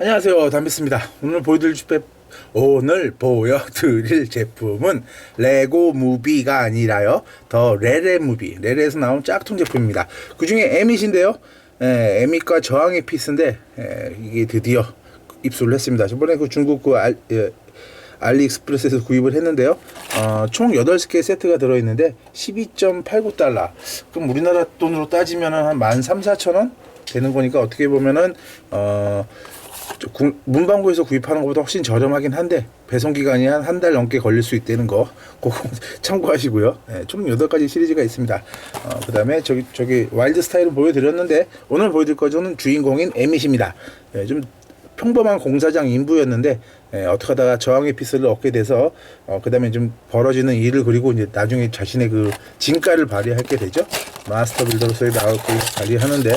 안녕하세요. 담비스입니다. 오늘 보여드릴 제품 오늘 보여드릴 제품은 레고 무비가 아니라요. 더 레레 무비. 레레에서 나온 짝퉁 제품입니다. 그 중에 에밋인데요. 에, 에밋과 저항의 피스인데 에, 이게 드디어 입수를 했습니다. 저번에 그 중국 그 알, 예, 알리익스프레스에서 구입을 했는데요. 어, 총 8개 세트가 들어있는데 12.89달러. 그럼 우리나라 돈으로 따지면 한 13,400원 되는 거니까 어떻게 보면은 어, 저 구- 문방구에서 구입하는 것보다 훨씬 저렴하긴 한데 배송 기간이 한 한 달 넘게 걸릴 수 있다는 거꼭 참고하시고요. 예, 총 8가지 시리즈가 있습니다. 어, 그 다음에 저기 저기 와일드 스타일을 보여드렸는데 오늘 보여드릴 거는 주인공인 에밋입니다. 예, 좀 평범한 공사장 인부였는데 예, 어떻게 하다가 저항의 피스를 얻게 돼서 어, 그 다음에 좀 벌어지는 일을 그리고 이제 나중에 자신의 그 진가를 발휘하게 되죠. 마스터 빌더로서의 걸 발휘하는데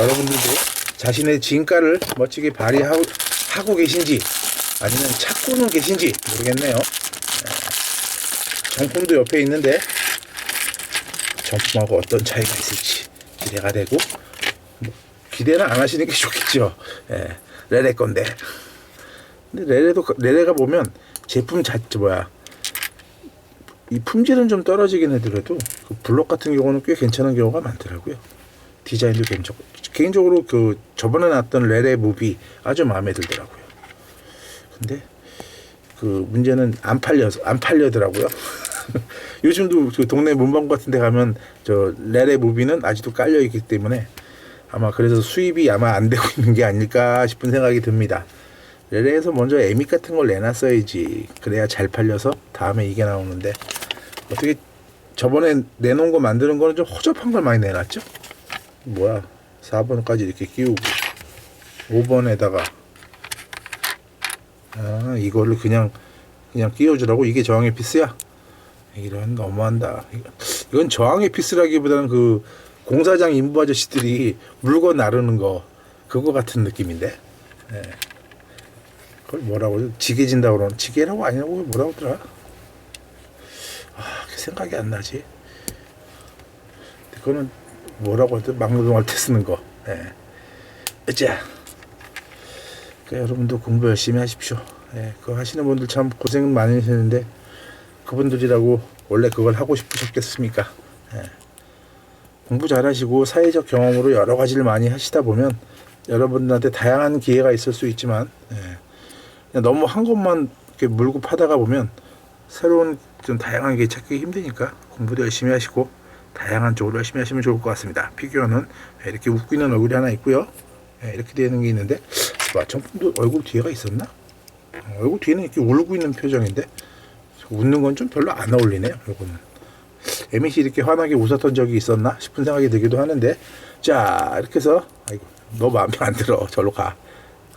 여러분들도 자신의 진가를 멋지게 발휘하고 하고 계신지 아니면 찾고는 계신지 모르겠네요. 예, 정품도 옆에 있는데 정품하고 어떤 차이가 있을지 기대가 되고 뭐 기대는 안 하시는 게 좋겠죠. 예, 레레 건데. 근데 레레도 레레가 보면 제품 자체 뭐야 이 품질은 좀 떨어지긴 해더라도 그 블록 같은 경우는 꽤 괜찮은 경우가 많더라고요. 디자인도 괜찮고 개인적으로 그 저번에 나왔던 레레 무비 아주 마음에 들더라고요. 근데 그 문제는 안 팔려서 안 팔려더라고요. 요즘도 그 동네 문방구 같은 데 가면 저 레레 무비는 아직도 깔려 있기 때문에 아마 그래서 수입이 아마 안 되고 있는 게 아닐까 싶은 생각이 듭니다. 레레에서 먼저 에밋 같은 걸 내놨어야지 그래야 잘 팔려서 다음에 이게 나오는데 어떻게 저번에 내놓은 거 만드는 거는 좀 허접한 걸 많이 내놨죠? 뭐야 4번까지 이렇게 끼우고 5번에다가 아 이거를 그냥 그냥 끼워주라고 이게 저항의 피스야? 이런 너무한다 이건 저항의 피스라기보다는 그 공사장 인부 아저씨들이 물건 나르는 거 그거 같은 느낌인데 예. 그걸 뭐라고 그러지? 지게진다고 그러는 지게라고 아니라고 뭐라고 하더라 아 생각이 안 나지 그거는 뭐라고 하더라 막노동할 때 쓰는 거 예. 으쌰 그 여러분도 공부 열심히 하십시오 예. 그거 하시는 분들 참 고생 많으시는데 그분들이라고 원래 그걸 하고 싶으셨겠습니까 예. 공부 잘하시고 사회적 경험으로 여러 가지를 많이 하시다 보면 여러분들한테 다양한 기회가 있을 수 있지만 예. 너무 한 것만 이렇게 물고 파다가 보면 새로운 좀 다양한 게 찾기 힘드니까 공부도 열심히 하시고 다양한 쪽으로 열심히 하시면 좋을 것 같습니다. 피규어는 이렇게 웃고 있는 얼굴이 하나 있고요. 예, 이렇게 되는 게 있는데 맞춤품도 얼굴 뒤에가 있었나? 어, 얼굴 뒤에는 이렇게 울고 있는 표정인데 웃는 건 좀 별로 안 어울리네요. 요거는 에밋이 이렇게 환하게 웃었던 적이 있었나 싶은 생각이 들기도 하는데 자 이렇게 해서 아이고 너 마음에 안 들어 절로 가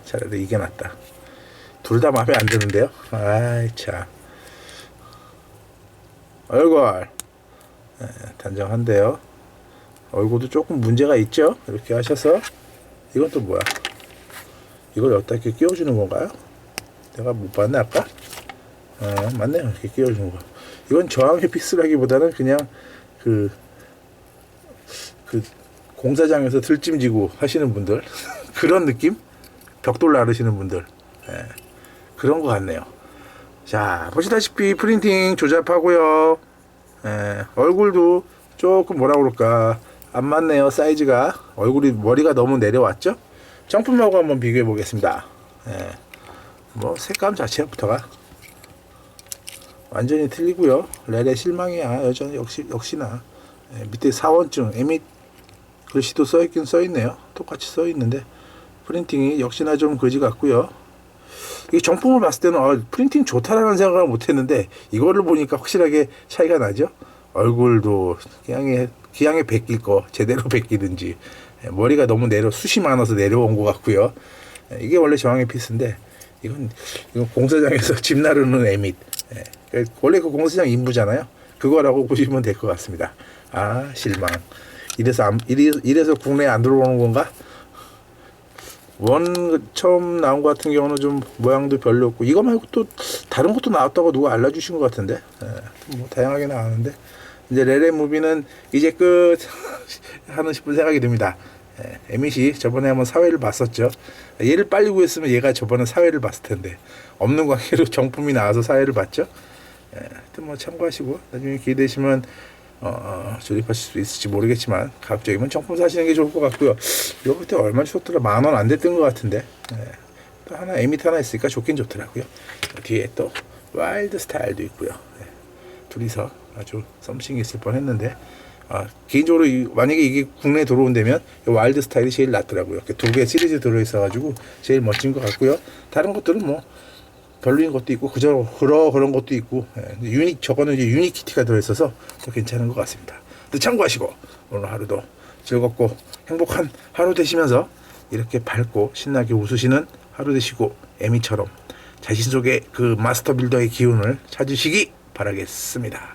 차라리 이게 낫다 둘 다 마음에 안 드는데요 아이 참 얼굴 예, 단정한데요 얼굴도 조금 문제가 있죠 이렇게 하셔서 이건 또 뭐야 이걸 여기다 이렇게 끼워주는 건가요 내가 못 봤네 아까 어, 맞네요. 이렇게 끼워주는 거. 이건 저항의 피스라기보다는 그냥 그, 그 공사장에서 들짐지고 하시는 분들 그런 느낌? 벽돌 나르시는 분들 예, 그런 것 같네요. 자 보시다시피 프린팅 조잡하고요. 예, 얼굴도 조금 뭐라 그럴까 안 맞네요 사이즈가 얼굴이 머리가 너무 내려왔죠? 정품하고 한번 비교해 보겠습니다. 예, 뭐 색감 자체부터가 완전히 틀리고요. 레레 실망이야. 여전히 역시 역시나 예, 밑에 사원증 에밋 글씨도 써 있긴 써 있네요. 똑같이 써 있는데 프린팅이 역시나 좀 거지 같고요. 이 정품을 봤을 때는 어, 프린팅 좋다라는 생각을 못했는데 이거를 보니까 확실하게 차이가 나죠. 얼굴도 기왕에 기왕에 베낄 거 제대로 베끼든지 예, 머리가 너무 내려 숱이 많아서 내려온 것 같고요. 예, 이게 원래 저항의 피스인데 이건 이건 공사장에서 집 나르는 에밋. 예, 그 원래 그 공사장 인부잖아요. 그거라고 보시면 될 것 같습니다. 아 실망. 이래서 안, 이래, 이래서 국내에 안 들어오는 건가? 원 처음 나온 것 같은 경우는 좀 모양도 별로였고 이거 말고 또 다른 것도 나왔다고 누가 알려주신 것 같은데 예, 뭐 다양하게 나왔는데 이제 레레 무비는 이제 끝 하는 싶은 생각이 듭니다. 예, 에밋이 저번에 한번 사회를 봤었죠. 얘를 빨리 구했으면 얘가 저번에 사회를 봤을 텐데 없는 관계로 정품이 나와서 사회를 봤죠. 예, 하여튼 뭐 참고하시고 나중에 기회 되시면 어, 어, 조립하실 수 있을지 모르겠지만 가급적이면 정품 사시는 게 좋을 것 같고요. 이거 그때 얼마 주셨더라? 만 원 안 됐던 것 같은데. 예, 또 하나 에밋 하나 있으니까 좋긴 좋더라고요. 뒤에 또 와일드 스타일도 있고요. 예, 둘이서 아주 썸씽이 있을 뻔했는데 아, 개인적으로 이- 만약에 이게 국내에 들어온다면 이 와일드 스타일이 제일 낫더라고요. 두 개 시리즈 들어있어가지고 제일 멋진 것 같고요. 다른 것들은 뭐 별로인 것도 있고 그저 그러 그런 것도 있고 예, 유닉 저거는 이제 유닉 키티가 들어있어서 더 괜찮은 것 같습니다. 근데 참고하시고 오늘 하루도 즐겁고 행복한 하루 되시면서 이렇게 밝고 신나게 웃으시는 하루 되시고 에미처럼 자신 속의 그 마스터 빌더의 기운을 찾으시기 바라겠습니다.